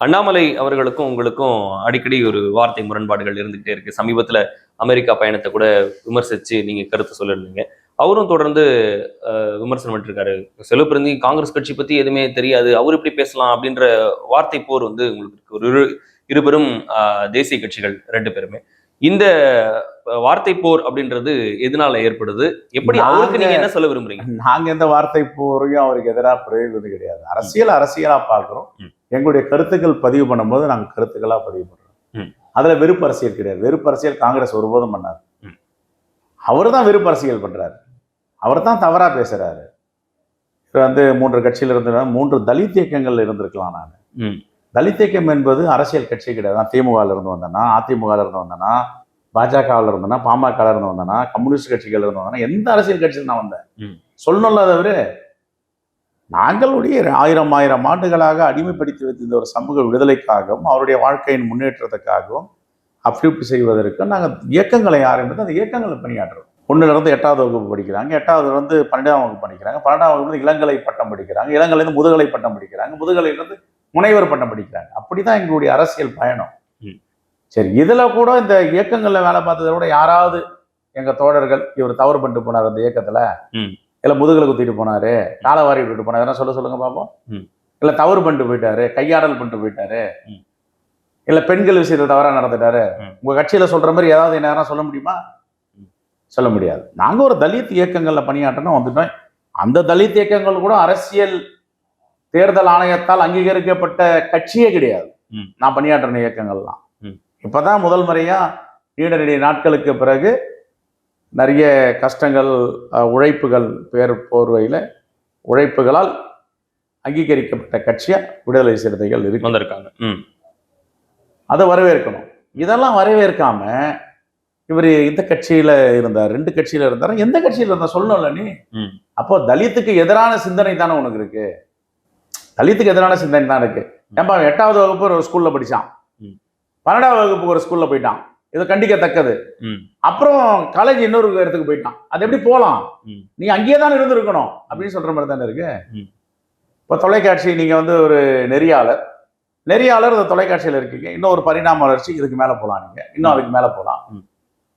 அண்ணாமலை அவர்களுக்கும் உங்களுக்கும் அடிக்கடி ஒரு வார்த்தை முரண்பாடுகள் இருந்துகிட்டே இருக்கு. சமீபத்துல அமெரிக்கா பயணத்தை கூட விமர்சிச்சு நீங்க கருத்து சொல்லியிருந்தீங்க. அவரும் தொடர்ந்து விமர்சனம் பண்ணிருக்காரு செல்வப்பிரந்தி காங்கிரஸ் கட்சி பத்தி எதுவுமே தெரியாது. அவர் இப்படி பேசலாம் அப்படின்ற வார்த்தை போர் வந்து உங்களுக்கு. ஒரு இரு இருபெரும் தேசிய கட்சிகள் ரெண்டு பேருமே. இந்த வார்த்தை போர் அப்படின்றது எதனால ஏற்படுது? எப்படி அவருக்கு நீங்க என்ன சொல்ல விரும்புறீங்க? நாங்க எந்த வார்த்தை போரையும் அவருக்கு எதிராக பிரயோகிப்பது கிடையாது. அரசியல் அரசியலா பார்க்கிறோம். ம். எங்களுடைய கருத்துக்கள் பதிவு பண்ணும்போது நாங்க கருத்துக்களா பதிவு ம். பண்றோம் அதுல வெறுப்பு அரசியல் கிடையாது. வெறுப்பு அரசியல் காங்கிரஸ் ஒருபோதும் பண்ணாது. ம். அவர் தான் வெறுப்பு அரசியல் பண்றாரு. அவர் தான் தவறா பேசுறாரு. இப்ப வந்து மூன்று கட்சியில இருந்து மூன்று தலித் இயக்கங்கள்ல இருந்திருக்கலாம் நான். தலித் இயக்கம் என்பது அரசியல் கட்சி கிடையாது. நான் திமுகவில் இருந்து வந்தேன்னா அதிமுகவில் இருந்து வந்தேன்னா பாஜகவில் இருந்தேன்னா பாமகவில் இருந்து வந்தேன்னா கம்யூனிஸ்ட் கட்சிகள் இருந்து வந்தேன்னா எந்த அரசியல் கட்சியில் நான் வந்தேன். சொல்லணும்ல தவிர நாங்களுடைய ஆயிரம் ஆயிரம் ஆண்டுகளாக அடிமைப்படுத்தி வைத்திருந்த ஒரு சமூக விடுதலைக்காகவும் அவருடைய வாழ்க்கையின் முன்னேற்றத்துக்காகவும் அபிவிருத்தி செய்வதற்கு நாங்கள் இயக்கங்களை ஆரம்பித்து அந்த இயக்கங்களை பணியாற்றுறோம். ஒண்ணுல இருந்து எட்டாவது வகுப்பு படிக்கிறாங்க. எட்டாவதுல இருந்து பன்னெண்டாம் வகுப்பு படிக்கிறாங்க. பன்னெண்டாம் வகுப்பு இருந்து இளங்கலை பட்டம் படிக்கிறாங்க. இளங்கலையிலிருந்து முதுகலை பட்டம் படிக்கிறாங்க. முதுகலையிலிருந்து முனைவர் பட்டம் படிக்கிறாங்க. அப்படிதான் எங்களுடைய அரசியல் பயணம். சரி இதுல கூட இந்த இயக்கங்கள்ல வேலை பார்த்ததை விட யாராவது எங்க தோழர்கள் இவர் தவறு பண்ணிட்டு போனார் அந்த இயக்கத்துல. இல்ல முதுகுல குத்திட்டு போனாரு காலை வாரி விட்டுட்டு போனாரு எதனா சொல்ல சொல்லுங்க பாப்போம் ம். இல்ல தவறு பண்ணிட்டு போயிட்டாரு கையாடல் பண்ணிட்டு போயிட்டாரு. இல்ல பெண்கள் விஷயத்துல தவறா நடந்துட்டாரு ம். உங்க கட்சியில சொல்ற மாதிரி ஏதாவது நேரம் சொல்ல முடியுமா. சொல்ல முடியாது நாங்க ஒரு தலித் இயக்கங்கள்ல பணியாற்றணும் வந்துட்டோம் அந்த தலித் இயக்கங்கள் கூட அரசியல் தேர்தல் ஆணையத்தால் அங்கீகரிக்கப்பட்ட கட்சியே கிடையாது. நான் பணியாற்றின இயக்கங்கள்லாம். இப்பதான் முதல் முறையா நீண்ட நாட்களுக்கு பிறகு நிறைய கஷ்டங்கள் உழைப்புகள் பேர் போர்வையில் உழைப்புகளால் அங்கீகரிக்கப்பட்ட கட்சியா விடுதலை சிறுத்தைகள் இருக்கு. வந்திருக்காங்க. ம். அதை வரவேற்கணும். இதெல்லாம் வரவேற்காம இவர் இந்த கட்சியில இருந்தார் ரெண்டு கட்சியில இருந்தார். எந்த கட்சியில இருந்தா சொல்லணும்ல நீ? ம். அப்போ தலித்துக்கு எதிரான சிந்தனை தானே உனக்கு இருக்கு. தலித்துக்கு எதிரான சிந்தனை தான் இருக்கு. ஏன்பா எட்டாவது வகுப்பு ஒரு ஸ்கூல்ல படிச்சான். ம். பன்னெண்டாவது வகுப்பு ஒரு ஸ்கூல்ல போயிட்டான். இது கண்டிக்கத்தக்கது. ம். அப்புறம் காலேஜ் இன்னொரு இடத்துக்கு போயிட்டான். அது எப்படி போகலாம். நீ அங்கேயே தான் இருந்திருக்கணும். அப்படின்னு சொல்ற மாதிரி தானே இருக்கு? ம். இப்போ தொலைக்காட்சி நீங்க வந்து ஒரு நெறியாளர். நெறியாளர் இந்த தொலைக்காட்சியில் இருக்கீங்க. இன்னும் ஒரு பரிணாம வளர்ச்சி இதுக்கு மேல போகலாம் நீங்க. இன்னும் அதுக்கு மேல போகலாம்.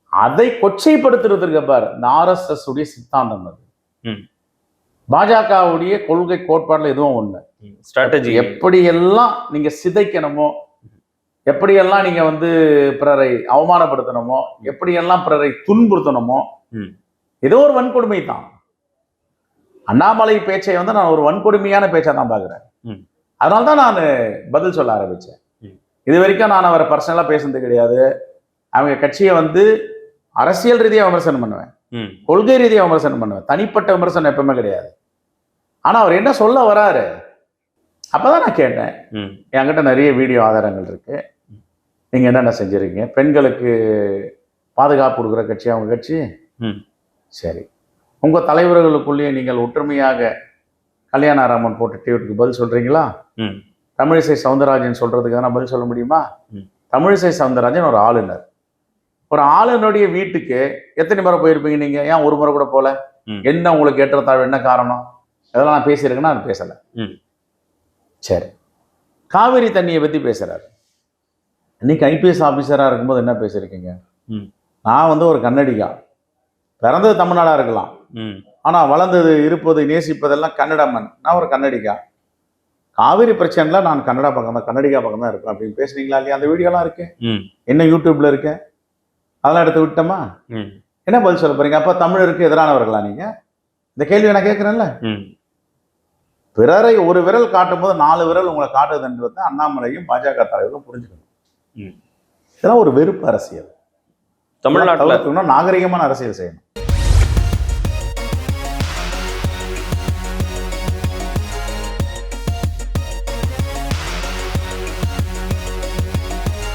அதை கொச்சைப்படுத்துறதுக்கு பாரு. இந்த ஆர்எஸ்எஸ் உடைய சித்தாந்தம் அது. ம். பாஜகவுடைய கொள்கை கோட்பாடுல இதுவும் ஒண்ணு. ஸ்ட்ராட்டஜி. எப்படியெல்லாம் நீங்க சிதைக்கணுமோ எப்படியெல்லாம் நீங்க வந்து பிறரை அவமானப்படுத்தணுமோ எப்படியெல்லாம் பிறரை துன்புறுத்தணுமோ. ஏதோ ஒரு வன்கொடுமை தான். அண்ணாமலை பேச்சை வந்து நான் ஒரு வன்கொடுமையான பேச்சை தான் பார்க்குறேன். ம். அதனால தான் நான் பதில் சொல்ல ஆரம்பிச்சேன். இது வரைக்கும் நான் அவரை பர்சனலாக பேசுனது கிடையாது. அவங்க கட்சியை வந்து அரசியல் ரீதியாக விமர்சனம் பண்ணுவேன். கொள்கை ரீதியாக விமர்சனம் பண்ணுவேன். தனிப்பட்ட விமர்சனம் எப்பவுமே கிடையாது. ஆனா அவர் என்ன சொல்ல வராரு? அப்பதான் நான் கேட்டேன். என்கிட்ட நிறைய வீடியோ ஆதாரங்கள் இருக்கு. நீங்க என்னென்ன செஞ்சிருக்கீங்க? பெண்களுக்கு பாதுகாப்பு கொடுக்குற கட்சி அவங்க கட்சி? ம். சரி. உங்க தலைவர்களுக்குள்ளேயே நீங்கள் ஒற்றுமையாக கல்யாணராமன் போட்ட டிவிக்கு பதில் சொல்றீங்களா? ம். தமிழிசை சவுந்தரராஜன் சொல்றதுக்கு நான் பதில் சொல்ல முடியுமா. தமிழிசை சவுந்தரராஜன் ஒரு ஆளுநர். ஒரு ஆளுநருடைய வீட்டுக்கு எத்தனை முறை போயிருப்பீங்க நீங்க? ஏன் ஒரு முறை கூட போல? ம். என்ன உங்களுக்கு ஏற்றத்தாழ்வு? என்ன காரணம்? இதெல்லாம் நான் பேசியிருக்கேன்னா நான் பேசல. சரி. காவிரி தண்ணியை பத்தி பேசுறாரு. இன்னைக்கு ஐபிஎஸ் ஆபீசரா இருக்கும்போது என்ன பேசியிருக்கீங்க. நான் வந்து ஒரு கன்னடிகா பிறந்தது தமிழ்நாடா இருக்கலாம். ம். ஆனா வளர்ந்தது இருப்பது நேசிப்பதெல்லாம் கன்னடமன் நான் ஒரு கன்னடிகா காவிரி பிரச்சனைல நான் கன்னடா பக்கம் தான் கன்னடிகா பக்கம் தான் இருப்பேன் அப்படின்னு பேசுனீங்களா இல்லையா? அந்த வீடியோலாம் இருக்கு. என்ன யூடியூப்ல இருக்கு? அதெல்லாம் எடுத்து விட்டோமா? என்ன பதில் சொல்ல போறீங்க? அப்ப தமிழருக்கு எதிரானவர்களா நீங்க? இந்த கேள்வி நான் கேட்கிறேன்ல. பிறரை ஒரு விரல் காட்டும் போது நாலு விரல் உங்களை காட்டுதுன்றது அண்ணாமலையும் பாஜக தலைவரும் புரிஞ்சுக்கணும். இதெல்லாம் ஒரு வெறுப்பு அரசியல். தமிழ்நாட்டுல நாகரிகமான அரசியல் செய்யணும்.